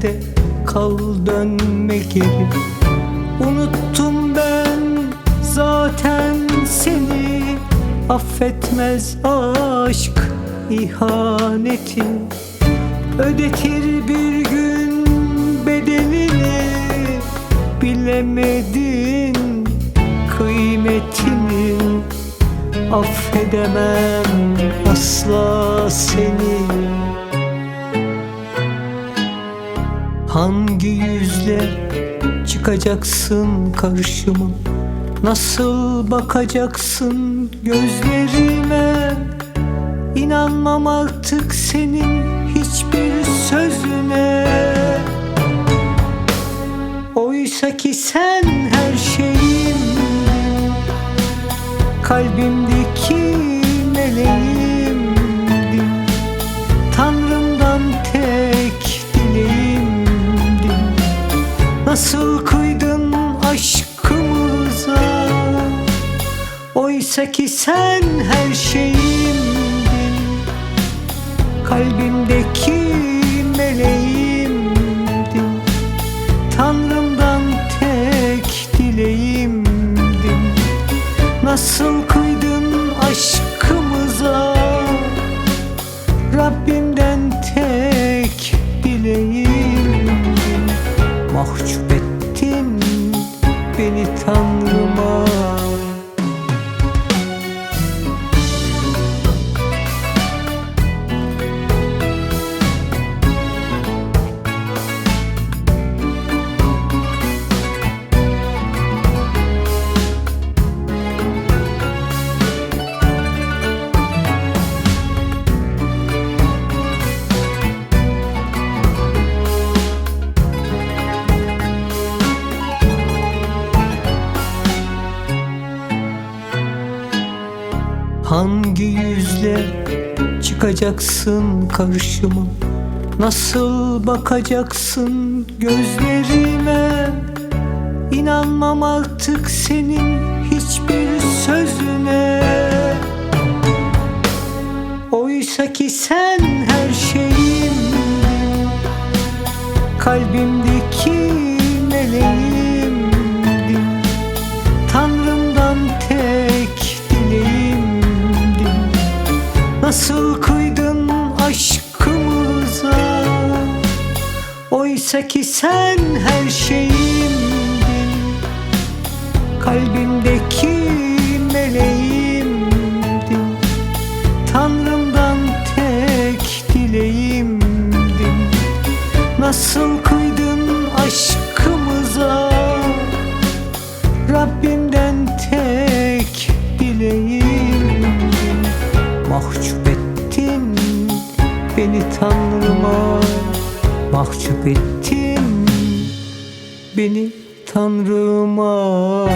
nerede kal dönme geri Unuttum ben zaten seni. Affetmez aşk ihaneti. Ödetir bir gün bedelini Bilemedin kıymetini. Affedemem asla seni Hangi yüzle çıkacaksın karşıma? Nasıl bakacaksın gözlerime? İnanmam artık senin hiçbir sözüne. Oysa ki sen her şeyim Kalbimdeki Oysa ki sen her şeyimdin. Kalbimdeki meleğimdin. Tanrımdan tek dileğimdin. Nasıl kıydın aşkımıza? Rabbimden tek dileğimdin. Mahcup ettin beni Tanrıma Hangi yüzle çıkacaksın karşıma? Nasıl bakacaksın gözlerime? İnanmam artık senin hiçbir sözüne Oysa ki sen her şeyim Kalbimdeki meleğimdin Oysa ki sen her şeyimdin. Kalbimdeki meleğimdin. Tanrımdan tek dileğimdin. Nasıl kıydın aşkımıza? Rabbimden tek dileğimdin. Mahcup ettin beni Tanrıma Mahcup ettin beni Tanrıma